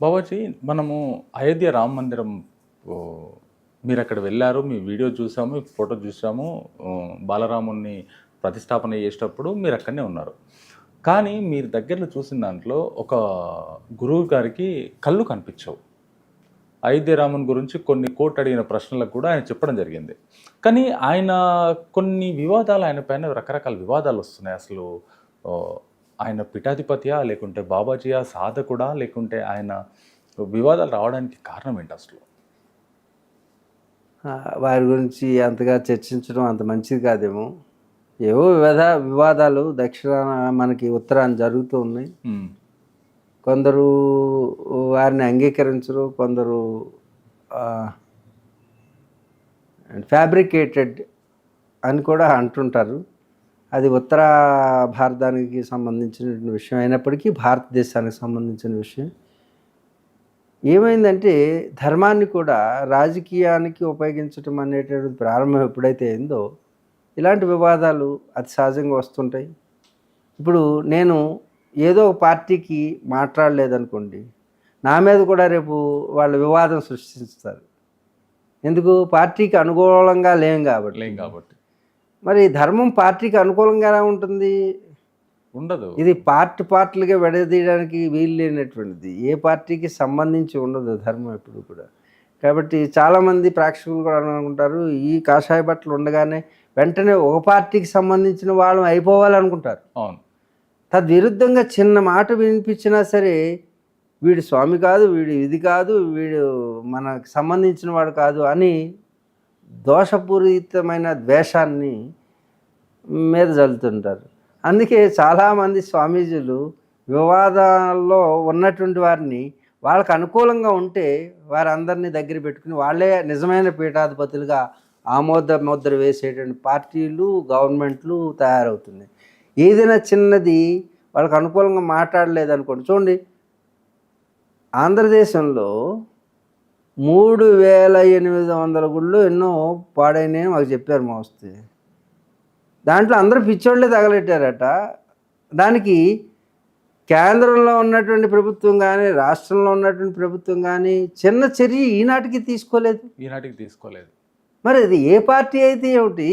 బాబాజీ మనము అయోధ్య రామ మందిరం మీరు అక్కడ వెళ్ళారు మీ వీడియో చూసాము మీ ఫోటో చూసాము బాలరాముని ప్రతిష్టాపన చేసేటప్పుడు మీరు అక్కడనే ఉన్నారు. కానీ మీరు దగ్గరలో చూసిన దాంట్లో ఒక గురువు గారికి కళ్ళు కనిపించవు. అయోధ్య రాముని గురించి కొన్ని కోట్ అడిగిన ప్రశ్నలకు కూడా ఆయన చెప్పడం జరిగింది. కానీ ఆయన కొన్ని వివాదాలు ఆయన పైన రకరకాల వివాదాలు వస్తున్నాయి అసలు ఆయన పీఠాధిపతియా లేకుంటే బాబాజీయా సాధకుడా లేకుంటే ఆయన వివాదాలు రావడానికి కారణం ఏంటి అసలు? వారి గురించి అంతగా చర్చించడం అంత మంచిది కాదేమో. ఏవో వివాద వివాదాలు దక్షిణాన మనకి ఉత్తరాన జరుగుతూ ఉన్నాయి. కొందరు వారిని అంగీకరించరు కొందరు ఫ్యాబ్రికేటెడ్ అని కూడా అంటుంటారు. అది ఉత్తర భారతానికి సంబంధించినటువంటి విషయం అయినప్పటికీ భారతదేశానికి సంబంధించిన విషయం. ఏమైందంటే ధర్మాన్ని కూడా రాజకీయానికి ఉపయోగించడం అనేటటువంటి ప్రారంభం ఎప్పుడైతే అయిందో ఇలాంటి వివాదాలు అతి సహజంగా వస్తుంటాయి. ఇప్పుడు నేను ఏదో ఒక పార్టీకి మాట్లాడలేదనుకోండి నా మీద కూడా రేపు వాళ్ళు వివాదం సృష్టిస్తారు. ఎందుకు? పార్టీకి అనుకూలంగా లేం కాబట్టి. లేం కాబట్టి. మరి ధర్మం పార్టీకి అనుకూలంగా ఎలా ఉంటుంది. ఉండదు. ఇది పార్ట్ పార్ట్లుగా విడదీయడానికి వీలు లేనటువంటిది. ఏ పార్టీకి సంబంధించి ఉండదు ధర్మం ఎప్పుడు కూడా. కాబట్టి చాలామంది ప్రేక్షకులు కూడా అనుకుంటారు ఈ కాషాయ బట్టలు ఉండగానే వెంటనే ఒక పార్టీకి సంబంధించిన వాళ్ళం అయిపోవాలనుకుంటారు. అవును. తద్విరుద్ధంగా చిన్న మాట వినిపించినా సరే వీడు స్వామి కాదు వీడు ఇది కాదు వీడు మనకు సంబంధించిన వాడు కాదు అని దోషపూరితమైన ద్వేషాన్ని మీద చల్లుతుంటారు అందుకే చాలామంది స్వామీజీలు వివాదాల్లో ఉన్నటువంటి వారిని వాళ్ళకు అనుకూలంగా ఉంటే వారందరినీ దగ్గర పెట్టుకుని వాళ్ళే నిజమైన పీఠాధిపతులుగా ఆమోద ముద్ర వేసేటువంటి పార్టీలు గవర్నమెంట్లు తయారవుతున్నాయి. ఏదైనా చిన్నది వాళ్ళకి అనుకూలంగా మాట్లాడలేదు అనుకోండి చూడండి ఆంధ్రదేశంలో మూడు వేల ఎనిమిది వందల గుళ్ళు ఎన్నో పాడైనాయి మాకు చెప్పారు మా వస్తే దాంట్లో అందరూ పిచ్చోళ్ళే తగలెట్టారట. దానికి కేంద్రంలో ఉన్నటువంటి ప్రభుత్వం కానీ రాష్ట్రంలో ఉన్నటువంటి ప్రభుత్వం కానీ చిన్న చర్య ఈనాటికి తీసుకోలేదు. ఈనాటికి తీసుకోలేదు. మరి అది ఏ పార్టీ అయితే ఏమిటి?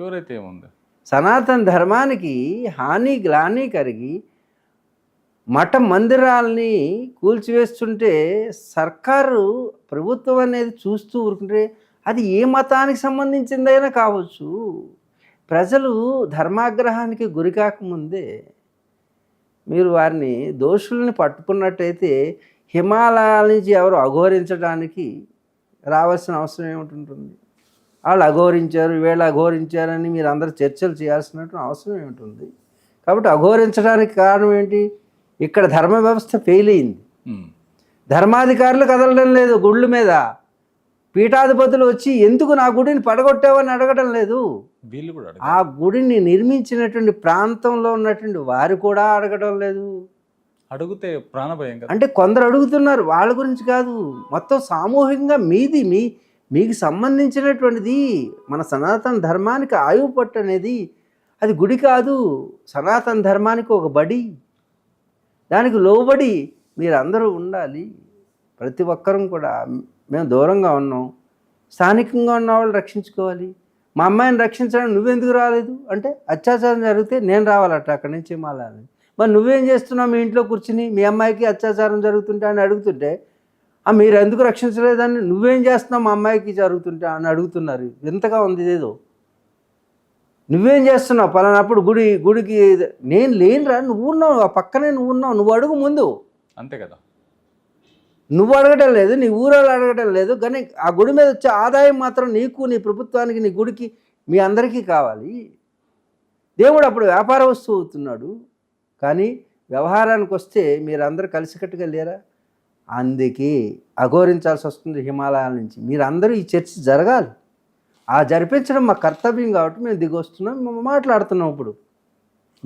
ఎవరైతే ఏముంది? సనాతన ధర్మానికి హాని గ్లాని కలిగి మఠ మందిరాల్ని కూల్చివేస్తుంటే సర్కారు ప్రభుత్వం అనేది చూస్తూ ఊరుకుంటే అది ఏ మతానికి సంబంధించిందైనా కావచ్చు. ప్రజలు ధర్మాగ్రహానికి గురి కాకముందే మీరు వారిని దోషుల్ని పట్టుకున్నట్టయితే హిమాలయాల నుంచి ఎవరు అఘోరించడానికి రావాల్సిన అవసరం ఏమిటి వాళ్ళు అఘోరించారు వీళ్ళు అఘోరించారని మీరు అందరు చర్చలు చేయాల్సినటువంటి అవసరం ఏమిటి కాబట్టి అఘోరించడానికి కారణం ఏంటి? ఇక్కడ ధర్మ వ్యవస్థ ఫెయిల్ అయింది. ఉమ్, ధర్మాధికారులు కదలడం లేదు గుళ్ళు మీద. పీఠాధిపతులు వచ్చి ఎందుకు నా గుడిని పడగొట్టావని అడగడం లేదు? వీళ్ళు కూడా ఆ గుడిని నిర్మించినటువంటి ప్రాంతంలో ఉన్నటువంటి వారు కూడా అడగడం లేదు. అడిగితే ప్రాణభయం అంటే కొందరు అడుగుతున్నారు వాళ్ళ గురించి కాదు. మొత్తం సామూహికంగా మీది మీ మీకు సంబంధించినటువంటిది మన సనాతన ధర్మానికి ఆయువు పట్టు అనేది అది గుడి కాదు. సనాతన ధర్మానికి ఒక బడి. దానికి లోబడి మీరందరూ ఉండాలి. ప్రతి ఒక్కరం కూడా మేము దూరంగా ఉన్నాం. స్థానికంగా ఉన్న వాళ్ళు రక్షించుకోవాలి. మా అమ్మాయిని రక్షించడానికి నువ్వెందుకు రాలేదు? అంటే అత్యాచారం జరిగితే నేను రావాలట అక్కడి నుంచి మాలని మరి నువ్వేం చేస్తున్నావు? మీ ఇంట్లో కూర్చుని మీ అమ్మాయికి అత్యాచారం జరుగుతుంటే అని అడుగుతుంటే "ఆ, మీరు ఎందుకు రక్షించలేదని? నువ్వేం చేస్తున్నావు మా అమ్మాయికి జరుగుతుంటే? అని అడుగుతున్నారు. వింతగా ఉంది ఇదేదో. నువ్వేం చేస్తున్నావు? పలానప్పుడు గుడి గుడికి నేను లేనురా నువ్వు ఉన్నావు ఆ పక్కనే నువ్వు ఉన్నావు నువ్వు అడుగు ముందు. అంతే కదా. నువ్వు అడగటం లేదు నీ ఊరోళ్ళు అడగటం లేదు కానీ ఆ గుడి మీద వచ్చే ఆదాయం మాత్రం నీకు నీ ప్రభుత్వానికి నీ గుడికి మీ అందరికీ కావాలి. దేవుడు అప్పుడు వ్యాపార వస్తువు అవుతున్నాడు. కానీ వ్యవహారానికి వస్తే మీరందరూ కలిసికట్టుగా లేరా? అందుకే అఘోరించాల్సి వస్తుంది హిమాలయాల నుంచి. మీరందరూ ఈ చర్చ జరగాలి. ఆ జరిపించడం మా కర్తవ్యం కాబట్టి మేము దిగొస్తున్నాం మేము మాట్లాడుతున్నాం ఇప్పుడు.